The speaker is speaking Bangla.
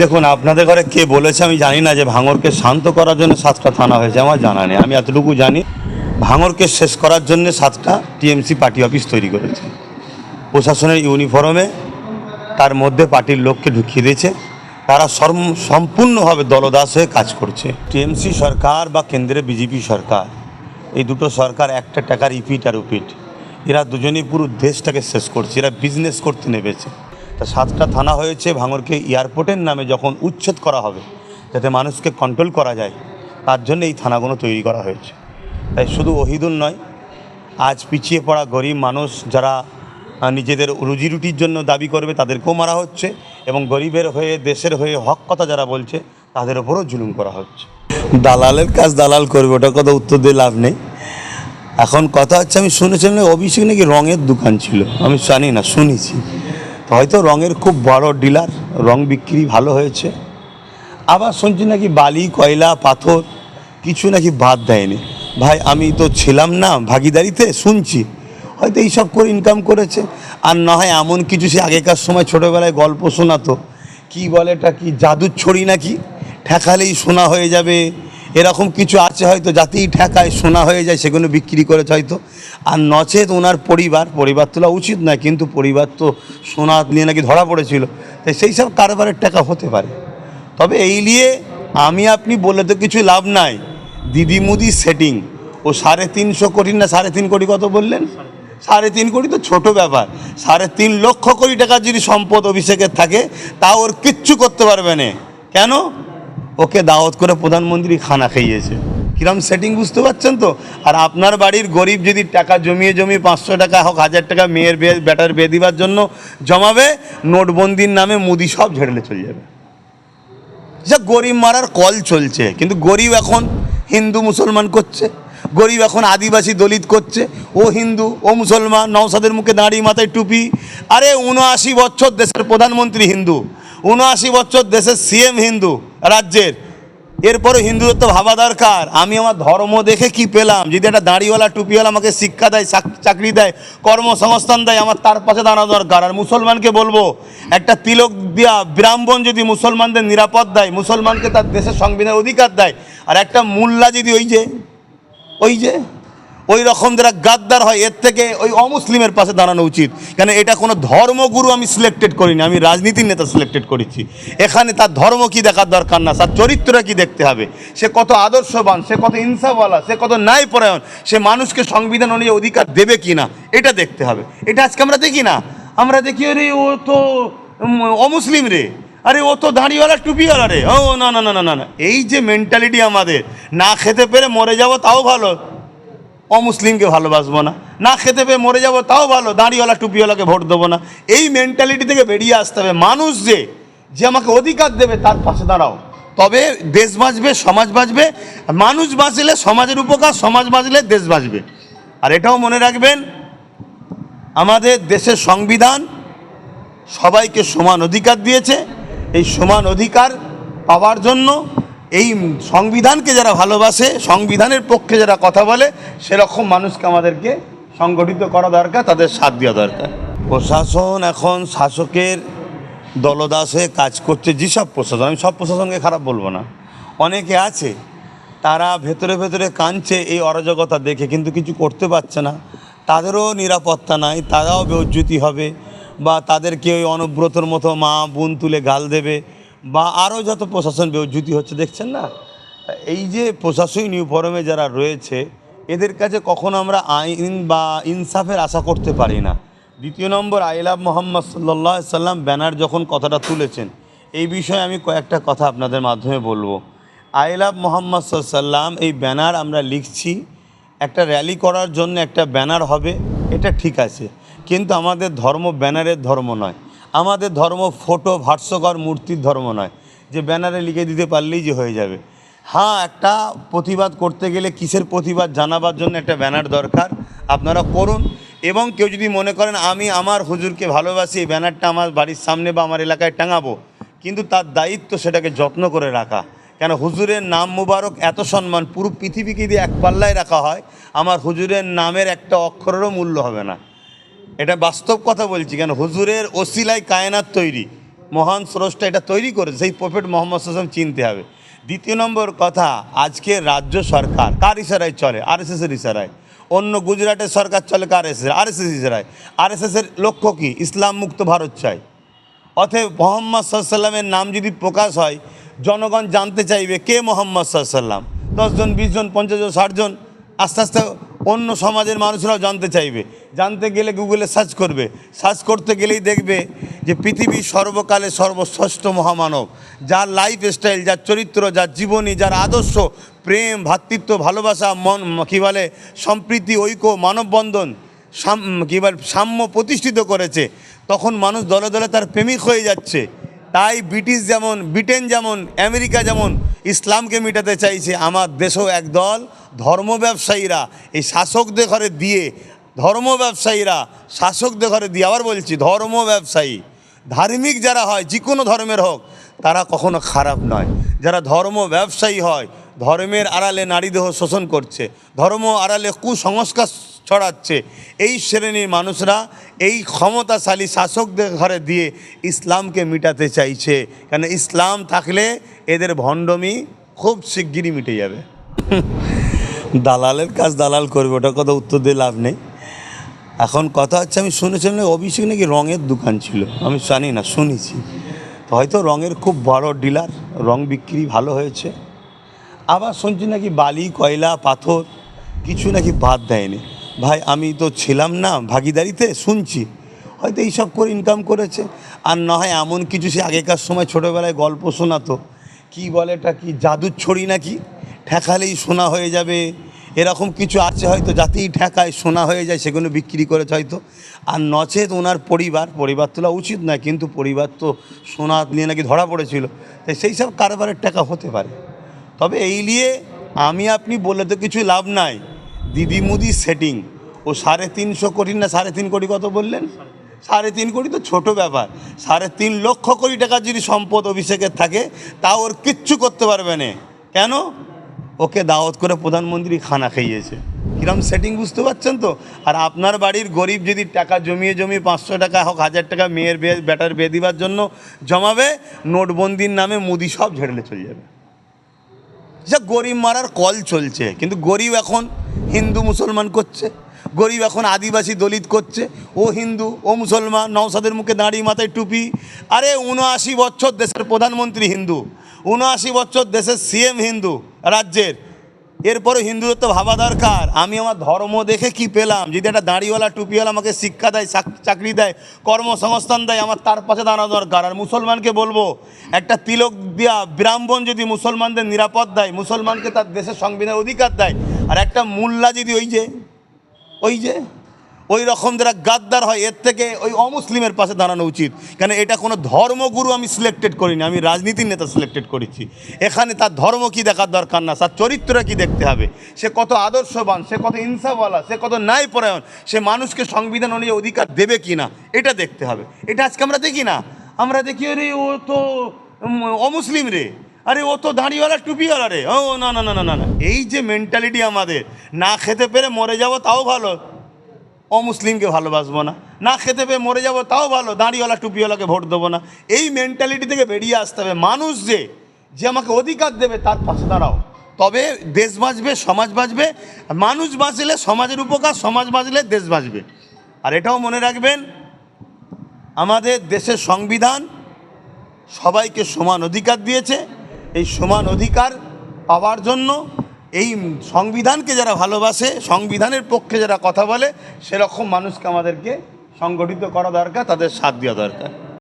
দেখুন, আপনাদের ঘরে কে বলেছে আমি জানি না যে ভাঙরকে শান্ত করার জন্য সাতটা থানা হয়েছে, আমার জানা নেই। আমি এতটুকু জানি, ভাঙরকে শেষ করার জন্য সাতটা টিএমসি পার্টি অফিস তৈরি করেছে। প্রশাসনের ইউনিফর্মে তার মধ্যে পার্টির লোককে ঢুকিয়ে দিয়েছে। তারা সম্পূর্ণভাবে দলদাস হয়ে কাজ করছে। টিএমসি সরকার বা কেন্দ্রে বিজেপি সরকার, এই দুটো সরকার একটা টাকার ইপিট আর উপিট এরা দুজনেই পুরো দেশটাকে শেষ করছে, এরা বিজনেস করতে নেমেছে। তা সাতটা থানা হয়েছে ভাঙরকে এয়ারপোর্টের নামে যখন উচ্ছেদ করা হবে, যাতে মানুষকে কন্ট্রোল করা যায়, তার জন্য এই থানাগুলো তৈরি করা হয়েছে। তাই শুধু ওহিদুল নয়, আজ পিছিয়ে পড়া গরিব মানুষ যারা নিজেদের রুজি রুটির জন্য দাবি করবে তাদেরকেও মারা হচ্ছে এবং গরিবের হয়ে, দেশের হয়ে হক কথা যারা বলছে, তাদের ওপরও জুলুম করা হচ্ছে। দালালের কাজ দালাল করবে ওটা কথা উত্তর দিয়ে লাভ নেই। এখন কথা হচ্ছে, আমি শুনেছিলাম অভিষেক নাকি রঙের দোকান ছিল, আমি জানি না, শুনেছি। হয়তো রঙের খুব বড় ডিলার, রং বিক্রি ভালো হয়েছে। আবার শুনছি নাকি বালি, কয়লা, পাথর কিছু নাকি বাদ দেয়নি। ভাই, আমি তো ছিলাম না ভাগিদারিতে, শুনছি। হয়তো এইসব করে ইনকাম করেছে। আর না হয় এমন কিছু সে আগেকার সময় ছোটোবেলায় গল্প শোনাতো। কি বলে এটা কি, জাদুর ছড়ি নাকি? ঠেকালেই শোনা হয়ে যাবে। এরকম কিছু আছে হয়তো যাতেই ঠেকায়, সোনা হয়ে যায়, সেগুলো বিক্রি করেছে হয়তো। আর নচেত ওনার পরিবার পরিবার তোলা উচিত নয়, কিন্তু পরিবার তো সোনা নিয়ে নাকি ধরা পড়েছিল। তাই সেই সব কারবারের টাকা হতে পারে। তবে এই নিয়ে আমি আপনি বলে তো কিছু লাভ নাই। দিদি মুদি সেটিং ও সাড়ে তিনশো কোটি না সাড়ে তিন কোটি কত বললেন? সাড়ে তিন কোটি তো ছোট ব্যাপার। সাড়ে তিন লক্ষ কোটি টাকার যদি সম্পদ অভিষেকের থাকে, তা ওর কিচ্ছু করতে পারবে না। কেন? ওকে দাওয়াত করে প্রধানমন্ত্রী খানা খাইয়েছে। কিরম সেটিং বুঝতে পারছেন তো? আর আপনার বাড়ির গরিব যদি টাকা জমিয়ে জমিয়ে পাঁচশো টাকা হোক, হাজার টাকা মেয়ের বিয়ে বেটার বিয়ে দিবার জন্য জমাবে, নোটবন্দির নামে মুদি সব ঝেড়লে চলে যাবে। যা গরিব মারার কল চলছে, কিন্তু গরিব এখন হিন্দু মুসলমান করছে, গরিব এখন আদিবাসী দলিত করছে, ও হিন্দু, ও মুসলমান নওসাদের মুখে দাঁড়িয়ে মাথায় টুপি। আরে উনআশি বছর দেশের প্রধানমন্ত্রী হিন্দু, উনআশি বছর দেশের সিএম হিন্দু রাজ্যের। এরপরে হিন্দুত্ব ভাবা দরকার। আমি আমার ধর্ম দেখে কি পেলাম? যদি একটা দাড়িওয়ালা, টুপিওয়ালা আমাকে শিক্ষা দেয় চাকরি দেয়, কর্মসংস্থান দেয়, আমার তার পাশে দাঁড়ানো দরকার। আর মুসলমানকে বলব, একটা তিলক দিয়া ব্রাহ্মণ যদি মুসলমানদের নিরাপদ দেয়, মুসলমানকে তার দেশের সংবিধানের অধিকার দেয়, আর একটা মোল্লা যদি ওই যে ওই যে ওই রকম যারা গাদ্দার হয়, এর থেকে ওই অমুসলিমের পাশে দাঁড়ানো উচিত। কেন এটা কোনো ধর্মগুরু আমি সিলেক্টেড করিনি, আমি রাজনীতির নেতা সিলেক্টেড করেছি। এখানে তার ধর্ম কি দেখার দরকার না, তার চরিত্রটা কি দেখতে হবে? সে কত আদর্শবান, সে কত ইনসাফওয়ালা, সে কত ন্যায়পরায়ণ, সে মানুষকে সংবিধান অনুযায়ী অধিকার দেবে কি না, এটা দেখতে হবে। এটা আজকে আমরা দেখি না। আমরা দেখি রে ও তো অমুসলিম রে। আরে, ও তো দাঁড়িওয়ালা, টুপিওয়ালা রে। ও, না না না না না না। এই যে মেন্টালিটি আমাদের, না খেতে পেরে মরে যাব তাও ভালো। অমুসলিমকে ভালোবাসবো না। না খেতে পেয়ে মরে যাব, তাও ভালো। দাঁড়িওয়ালা, টুপিওয়ালাকে ভোট দেবো না। এই মেন্টালিটি থেকে বেরিয়ে আসতে হবে। মানুষ যে যে আমাকে অধিকার দেবে, তার পাশে দাঁড়াও। তবে দেশ বাঁচবে, সমাজ বাঁচবে। মানুষ বাঁচলে সমাজের উপকার, সমাজ বাঁচলে দেশ বাঁচবে। আর এটাও মনে রাখবেন, আমাদের দেশের সংবিধান সবাইকে সমান অধিকার দিয়েছে। এই সমান অধিকার পাওয়ার জন্য এই সংবিধানকে যারা ভালোবাসে, সংবিধানের পক্ষে যারা কথা বলে, সেরকম মানুষকে আমাদেরকে সংগঠিত করা দরকার, তাদের সাথ দেওয়া দরকার। প্রশাসন এখন শাসকের দলদাস কাজ করছে, যেসব প্রশাসন, আমি সব প্রশাসনকে খারাপ বলব না। অনেকে আছে, তারা ভেতরে ভেতরে কাঁদছে এই অরাজকতা দেখে, কিন্তু কিছু করতে পারছে না। তাদেরও নিরাপত্তা নাই, তারাও বেউজ্জুতি হবে, বা তাদেরকে ওই অনুব্রতর মতো মা, বোন তুলে গাল দেবে। বা আরও যত প্রশাসন বেউজ্জুতি হচ্ছে, দেখছেন না? এই যে প্রশাসনিক ইউনিফর্মে যারা রয়েছে, এদের কাছে কখনো আমরা আইন বা ইনসাফের আশা করতে পারি না। দ্বিতীয় নম্বর আইলাভ মোহাম্মদ সাল্লাহ সাল্লাম ব্যানার যখন কথাটা তুলেছেন, এই বিষয়ে আমি কয়েকটা কথা আপনাদের মাধ্যমে বলব। আই লাভ মোহাম্মদ সাল্লাম এই ব্যানার আমরা লিখছি, একটা র্যালি করার জন্য একটা ব্যানার হবে, এটা ঠিক আছে। কিন্তু আমাদের ধর্ম ব্যানারের ধর্ম নয়। আমাদের ধর্ম ফটো ভাস্যকর মূর্তির ধর্ম নয়। যে ব্যানারে লিখে দিতে পারলেই যে হয়ে যাবে। হ্যাঁ একটা প্রতিবাদ করতে গেলে কিসের প্রতিবাদ জানাবার জন্য একটা ব্যানার দরকার? আপনারা করুন। এবং কেউ যদি মনে করেন, আমি আমার হুজুরকে ভালোবাসি, এই ব্যানারটা আমার বাড়ির সামনে বা আমার এলাকায় টাঙাবো। কিন্তু তার দায়িত্ব সেটাকে যত্ন করে রাখা। কেন, হুজুরের নাম মুবারক এত সম্মান, পুরো পৃথিবীকে যদি এক পাল্লায় রাখা হয়, আমার হুজুরের নামের একটা অক্ষরেরও মূল্য হবে না। এটা বাস্তব কথা বলছি কেন? হুজুরের ওসিলায় কায়নাত তৈরি। মহান স্রষ্টা এটা তৈরি করে সেই প্রফেট মোহাম্মদ সাল্লাম চিনতে হবে। দ্বিতীয় নম্বর কথা, আজকে রাজ্য সরকার, কার ইশারায় চলে? আর এস এসের ইশারায়। অন্য গুজরাটের সরকার চলে কার এস আর এস এস ইশারায়। আর এস এসের লক্ষ্য কী? ইসলাম মুক্ত ভারত চাই। অতএব মোহাম্মদ সাল্লামের নাম যদি প্রকাশ হয়, জনগণ জানতে চাইবে কে মোহাম্মদ সাল্লাম দশজন বিশজন পঞ্চাশ জন ষাটজন আস্তে আস্তে অন্য সমাজের মানুষরাও জানতে চাইবে। জানতে গেলে গুগলে সার্চ করবে। সার্চ করতে গেলেই দেখবে যে পৃথিবীর সর্বকালে সর্বশ্রেষ্ঠ মহামানব, যার লাইফ স্টাইল যার চরিত্র, যার জীবনী, যার আদর্শ, প্রেম ভ্রাতৃত্ব ভালোবাসা, মন, কী বলে, সম্প্রীতি, ঐক্য, মানববন্ধন, সাম, কী বলে, সাম্য প্রতিষ্ঠিত করেছে। তখন মানুষ দলে দলে তার প্রেমিক হয়ে যাচ্ছে। তাই ব্রিটিশ যেমন, ব্রিটেন যেমন, আমেরিকা যেমন ইসলামকে মেটাতে চাইছে আমার দেশেও একদল ধর্ম ব্যবসায়ীরা, এই শাসকদের ঘরে দিয়ে, ধর্ম ব্যবসায়ীরা শাসকদের ঘরে দিয়ে, আবার বলছি, ধর্ম ব্যবসায়ী, ধার্মিক যারা হয়, যে কোনো ধর্মের হোক, তারা কখনো খারাপ নয়। যারা ধর্ম ব্যবসায়ী হয়, ধর্মের আড়ালে নারী দেহ শোষণ করছে, ধর্ম আড়ালে কুসংস্কার ছড়াচ্ছে। এই শ্রেণির মানুষরা এই ক্ষমতাশালী শাসকদের ঘরে দিয়ে ইসলামকে মিটাতে চাইছে। কেন ইসলাম থাকলে এদের ভণ্ডমি খুব শিগগিরই মিটে যাবে। দালালের কাজ দালাল করবে ওটা কথা উত্তর দিয়ে লাভ নেই। এখন কথা হচ্ছে, আমি শুনেছিলাম না, অভিষেক নাকি রঙের দোকান ছিল। আমি জানি না, শুনেছি। তো হয়তো রঙের খুব বড় ডিলার, রং বিক্রি ভালো হয়েছে। আবার শুনছি নাকি বালি, কয়লা, পাথর, কিছু নাকি বাদ দেয়নি। ভাই, আমি তো ছিলাম না ভাগিদারিতে, শুনছি। হয়তো এইসব করে ইনকাম করেছে। আর না হয় এমন কিছু সে আগেকার সময় ছোটোবেলায় গল্প শোনাতো। কি বলে এটা কি, জাদুর ছড়ি নাকি? ঠেকালেই সোনা হয়ে যাবে। এরকম কিছু আছে হয়তো, যাতেই ঠেকায় সোনা হয়ে যায়, সেগুলো বিক্রি করেছে হয়তো। আর নচেত ওনার পরিবার পরিবার তোলা উচিত না কিন্তু পরিবার তো সোনা নিয়ে নাকি ধরা পড়েছিল। তাই সেই সব কারবারের টাকা হতে পারে। তবে এই নিয়ে আমি, আপনি বলে তো কিছু লাভ নাই। দিদি মুদি সেটিং ও সাড়ে তিনশো কোটি না সাড়ে তিন কোটি কত বললেন? সাড়ে তিন কোটি তো ছোট ব্যাপার। সাড়ে তিন লক্ষ কোটি টাকার যদি সম্পদ অভিষেকের থাকে তা ওর কিচ্ছু করতে পারবে না। কেন? ওকে দাওয়াত করে প্রধানমন্ত্রী খানা খাইয়েছে। কিরম সেটিং বুঝতে পারছেন তো? আর আপনার বাড়ির গরিব যদি টাকা জমিয়ে জমিয়ে পাঁচশো টাকা হোক, হাজার টাকা মেয়ের বিয়ে ব্যাটার বিয়ে দিবার জন্য জমাবে, নোটবন্দির নামে মুদি সব ঝেড়লে চলে যাবে। যা গরিব মারার কল চলছে। কিন্তু গরিব এখন হিন্দু মুসলমান করছে, গরিব এখন আদিবাসী দলিত করছে, ও হিন্দু, ও মুসলমান, নওসাদের মুখে দাঁড়িয়ে মাথায় টুপি। আরে উনআশি বছর দেশের প্রধানমন্ত্রী হিন্দু, উনআশি বছর দেশের সিএম হিন্দু রাজ্যের। এরপরে হিন্দুদের তো ভাবা দরকার। আমি আমার ধর্ম দেখে কি পেলাম? যদি একটা দাঁড়িওয়ালা, টুপিওয়ালা আমাকে শিক্ষা দেয় চাকরি দেয়, কর্মসংস্থান দেয়, আমার তার পাশে দাঁড়ানো দরকার। আর মুসলমানকে বলব, একটা তিলক দেওয়া ব্রাহ্মণ যদি মুসলমানদের নিরাপদ দেয়, মুসলমানকে তার দেশের সংবিধানের অধিকার দেয়, আর একটা মোল্লা যদি ওই যে ওই যে ওই রকম যারা গাদ্দার হয়, এর থেকে ওই অমুসলিমের পাশে দাঁড়ানো উচিত। কেন এটা কোনো ধর্মগুরু আমি সিলেক্টেড করিনি, আমি রাজনীতির নেতা সিলেক্টেড করেছি। এখানে তার ধর্ম কি দেখার দরকার না, তার চরিত্রটা কি দেখতে হবে। সে কত আদর্শবান, সে কত ইনসাফওয়ালা, সে কত ন্যায়পরায়ণ, সে মানুষকে সংবিধান অনুযায়ী অধিকার দেবে কি না, এটা দেখতে হবে। এটা আজকে আমরা দেখি না। আমরা দেখি রে ও তো অমুসলিম রে। আরে, ও তো দাঁড়িওয়ালা, টুপিওয়ালা রে। ও, না না না না না এই যে মেন্টালিটি আমাদের, না খেতে পেরে মরে যাব তাও ভালো। অমুসলিমকে ভালোবাসবো না। না খেতে পেয়ে মরে যাব, তাও ভালো। দাঁড়িওয়ালা, টুপিওয়ালাকে ভোট দেবো না। এই মেন্টালিটি থেকে বেরিয়ে আসতে হবে। মানুষ যে যে আমাকে অধিকার দেবে, তার পাশে দাঁড়াও। তবে দেশ বাঁচবে, সমাজ বাঁচবে। মানুষ বাঁচলে সমাজের উপকার, সমাজ বাঁচলে দেশ বাঁচবে। আর এটাও মনে রাখবেন, আমাদের দেশের সংবিধান সবাইকে সমান অধিকার দিয়েছে। এই সমান অধিকার পাওয়ার জন্য এই সংবিধানকে যারা ভালোবাসে, সংবিধানের পক্ষে যারা কথা বলে, সেরকম মানুষকে আমাদেরকে সংগঠিত করা দরকার, তাদের সাথ দেওয়া দরকার।